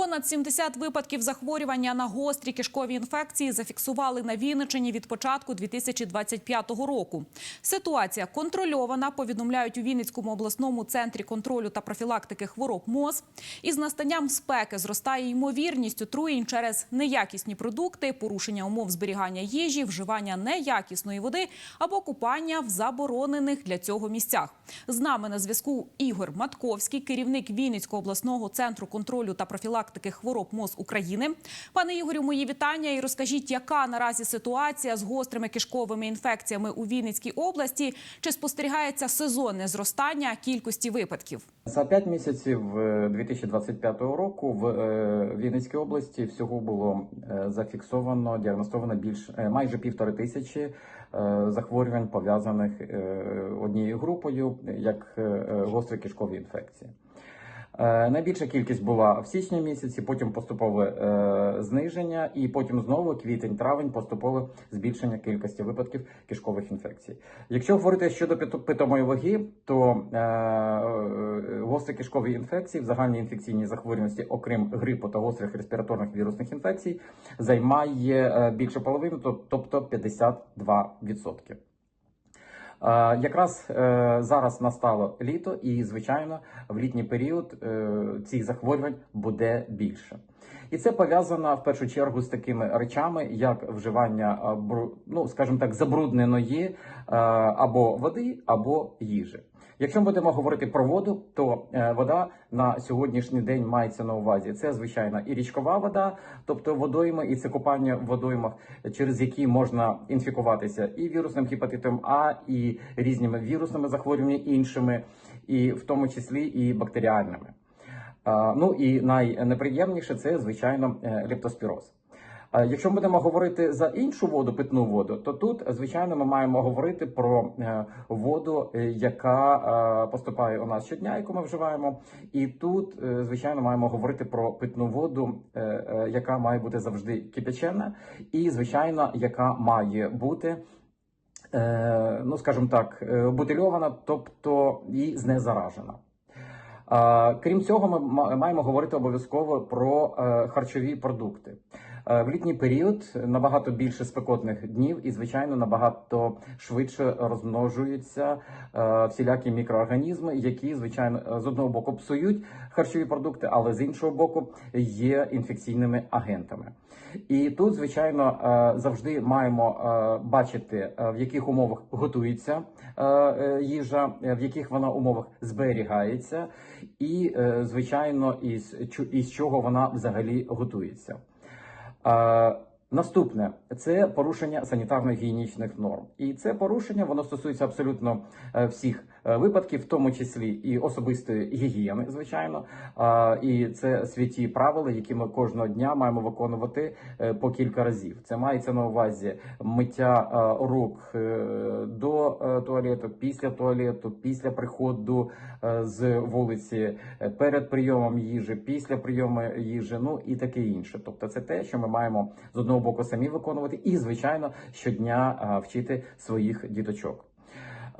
Понад 70 випадків захворювання на гострі кишкові інфекції зафіксували на Вінниччині від початку 2025 року. Ситуація контрольована, повідомляють у Вінницькому обласному центрі контролю та профілактики хвороб МОЗ. Із настанням спеки зростає ймовірність отруєнь через неякісні продукти, порушення умов зберігання їжі, вживання неякісної води або купання в заборонених для цього місцях. З нами на зв'язку Ігор Матковський, керівник Вінницького обласного центру контролю та профілактики хвороб МОЗ України. Пане Ігорю, мої вітання і розкажіть, яка наразі ситуація з гострими кишковими інфекціями у Вінницькій області? Чи спостерігається сезонне зростання кількості випадків? За 5 місяців е, 2025 року в е, Вінницькій області всього було е, зафіксовано, діагностовано більш е, майже півтори тисячі е, захворювань пов'язаних е, однією групою, як е, е, гострі кишкові інфекції. Е, Найбільша кількість була в січні місяці, потім поступове е, зниження, і потім знову квітень-травень поступове збільшення кількості випадків кишкових інфекцій. Якщо говорити щодо пито- питомої ваги, то е, гострі кишкові інфекції в загальній інфекційній захворюваності, окрім грипу та гострих респіраторних вірусних інфекцій, займає більше половини, то- тобто 52%. Якраз е, зараз настало літо, і звичайно, в літній період е, цих захворювань буде більше. І це пов'язано в першу чергу з такими речами, як вживання е, ну, скажімо так, забрудненої е, або води, або їжі. Якщо ми будемо говорити про воду, то е, вода на сьогоднішній день мається на увазі. Це звичайно і річкова вода, тобто водойми, і це купання в водоймах, через які можна інфікуватися і вірусним гепатитом А, і різними вірусними захворюваннями іншими, і в тому числі і бактеріальними. Ну і найнеприємніше це звичайно е, лептоспіроз. Якщо ми будемо говорити за іншу воду, питну воду, то тут звичайно ми маємо говорити про е, воду, е, яка поступає у нас щодня, яку ми вживаємо. І тут, звичайно, маємо говорити про питну воду, яка має бути завжди кипячена, і звичайно, яка має бути. Ну, скажімо так, бутильована, тобто і знезаражена. Крім цього, ми ма- маємо говорити обов'язково про е, харчові продукти. Е, В літній період набагато більше спекотних днів і, звичайно, набагато швидше розмножуються е, всілякі мікроорганізми, які, звичайно, е, з одного боку псують харчові продукти, але з іншого боку є інфекційними агентами. І тут, звичайно, завжди маємо бачити, в яких умовах готується їжа, в яких вона умовах зберігається, і, звичайно, із чого вона взагалі готується. Наступне. Це порушення санітарно-гігієнічних норм, і це порушення воно стосується абсолютно е, всіх випадків, в тому числі і особистої гігієни, звичайно. І це святі правила, які ми кожного дня маємо виконувати е, по кілька разів. Це мається на увазі миття е, рук е, до е, туалету, після туалету, після приходу е, з вулиці, е, перед прийомом їжі, після прийому їжі, ну і таке інше. Тобто, це те, що ми маємо з одного боку самі виконувати, і звичайно щодня е, вчити своїх діточок.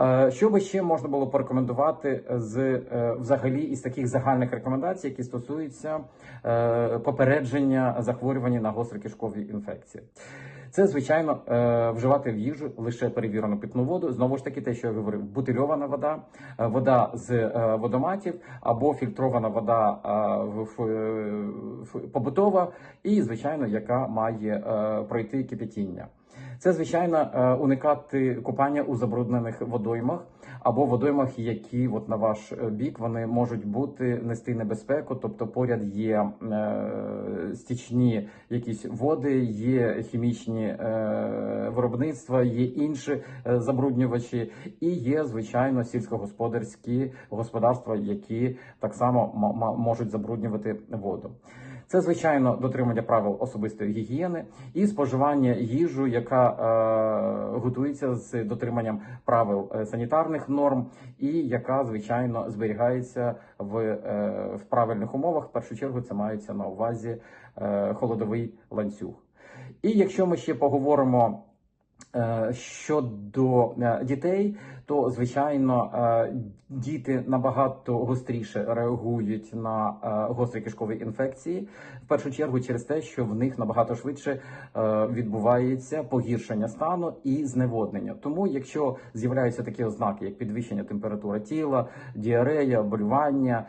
Е, Що би ще можна було порекомендувати з е, взагалі із таких загальних рекомендацій, які стосуються е, попередження захворювання на гострі кишкові інфекції? Це звичайно вживати в їжу лише перевірену питну воду. Знову ж таки, те, що я говорив, бутильована вода, вода з водоматів або фільтрована вода побутова, і звичайно, яка має пройти кипятіння. Це звичайно е, уникати купання у забруднених водоймах або водоймах, які от на ваш е, бік вони можуть бути нести небезпеку, тобто поряд є е, стічні якісь води, є хімічні виробництва, є інші забруднювачі, і є звичайно сільськогосподарські господарства, які так само можуть забруднювати воду. Це звичайно дотримання правил особистої гігієни і споживання їжу, яка е, готується з дотриманням правил е, санітарних норм, і яка звичайно зберігається в, е, в правильних умовах. В першу чергу це мається на увазі е, холодовий ланцюг. І якщо ми ще поговоримо. Е, Щодо е, дітей, то звичайно е, діти набагато гостріше реагують на гострі кишкові інфекції. В першу чергу через те, що в них набагато швидше відбувається погіршення стану і зневоднення. Тому, якщо з'являються такі ознаки, як підвищення температури тіла, діарея, болювання,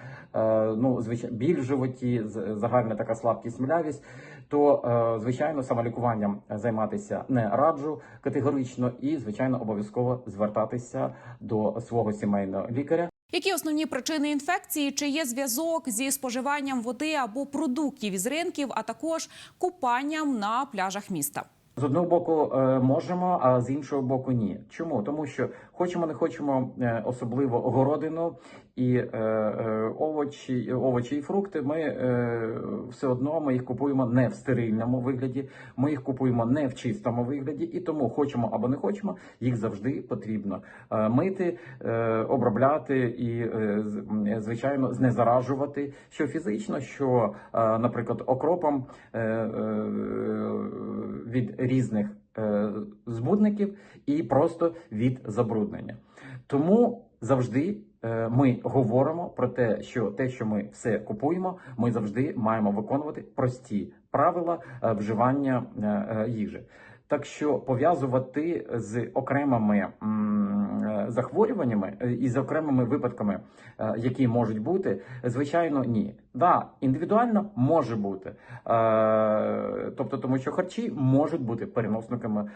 ну звичайно, біль в животі, загальна така слабкість, млявість, то е, звичайно самолікуванням займатися не раджу категорично, і звичайно обов'язково звертатися до свого сімейного лікаря. Які основні причини інфекції? Чи є зв'язок зі споживанням води або продуктів із ринків, а також купанням на пляжах міста? З одного боку е, можемо, а з іншого боку ні. Чому? Тому що хочемо, не хочемо, е, особливо городину і е, е, овочі, овочі і фрукти. Ми все одно ми їх купуємо не в стерильному вигляді, ми їх купуємо не в чистому вигляді, і тому хочемо або не хочемо, їх завжди потрібно мити, обробляти і, звичайно, знезаражувати що фізично, що, наприклад, окропом від різних збудників і просто від забруднення. Тому завжди е, ми говоримо про те, що те, що ми все купуємо, ми завжди маємо виконувати прості правила е, вживання е, е, їжі. Так що пов'язувати з окремими е, захворюваннями е, і з окремими випадками, е, які можуть бути, звичайно, ні. Да, індивідуально може бути, тобто, тому що харчі можуть бути переносниками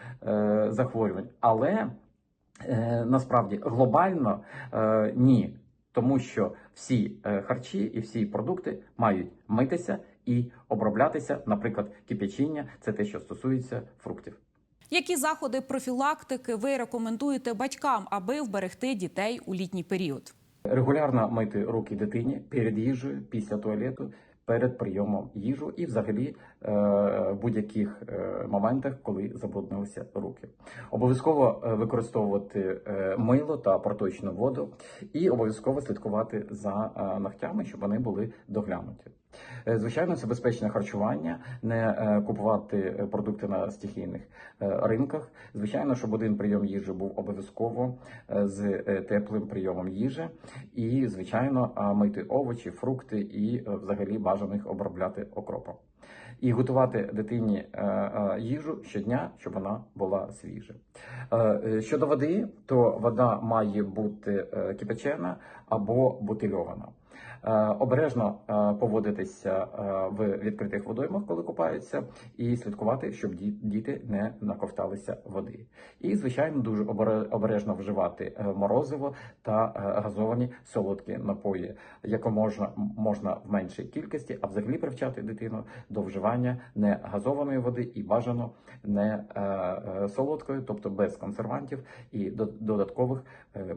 захворювань, але насправді глобально ні. Тому що всі е, харчі і всі продукти мають митися і оброблятися, наприклад, кип'ячіння це те, що стосується фруктів. Які заходи профілактики ви рекомендуєте батькам, аби вберегти дітей у літній період? Регулярно мити руки дитині перед їжею, після туалету, перед прийомом їжу і взагалі е, в будь-яких е, моментах, коли забруднилися руки. Обов'язково е, використовувати мило та проточну воду, і обов'язково слідкувати за ногтями, щоб вони були доглянуті. Е, Звичайно, це безпечне харчування, не е, купувати е, продукти на стихійних ринках. Звичайно, щоб один прийом їжі був обов'язково з теплим прийомом їжі, і звичайно мити овочі, фрукти і взагалі бажано їх обробляти окропом. І готувати дитині їжу щодня, щоб вона була свіжа. Щодо води, то вода має бути кипячена або бутильована. Е, Обережно е, поводитися е, в відкритих водоймах, коли купаються, і слідкувати, щоб ді- діти не наковталися води. І, звичайно, дуже обережно вживати морозиво та газовані солодкі напої, якоможна можна в меншій кількості, а взагалі привчати дитину до вживання не газованої води і бажано не солодкої, тобто без консервантів і до- додаткових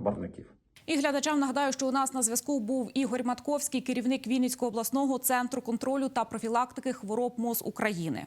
барвників. І глядачам нагадаю, що у нас на зв'язку був Ігор Матковський, керівник Вінницького обласного центру контролю та профілактики хвороб МОЗ України.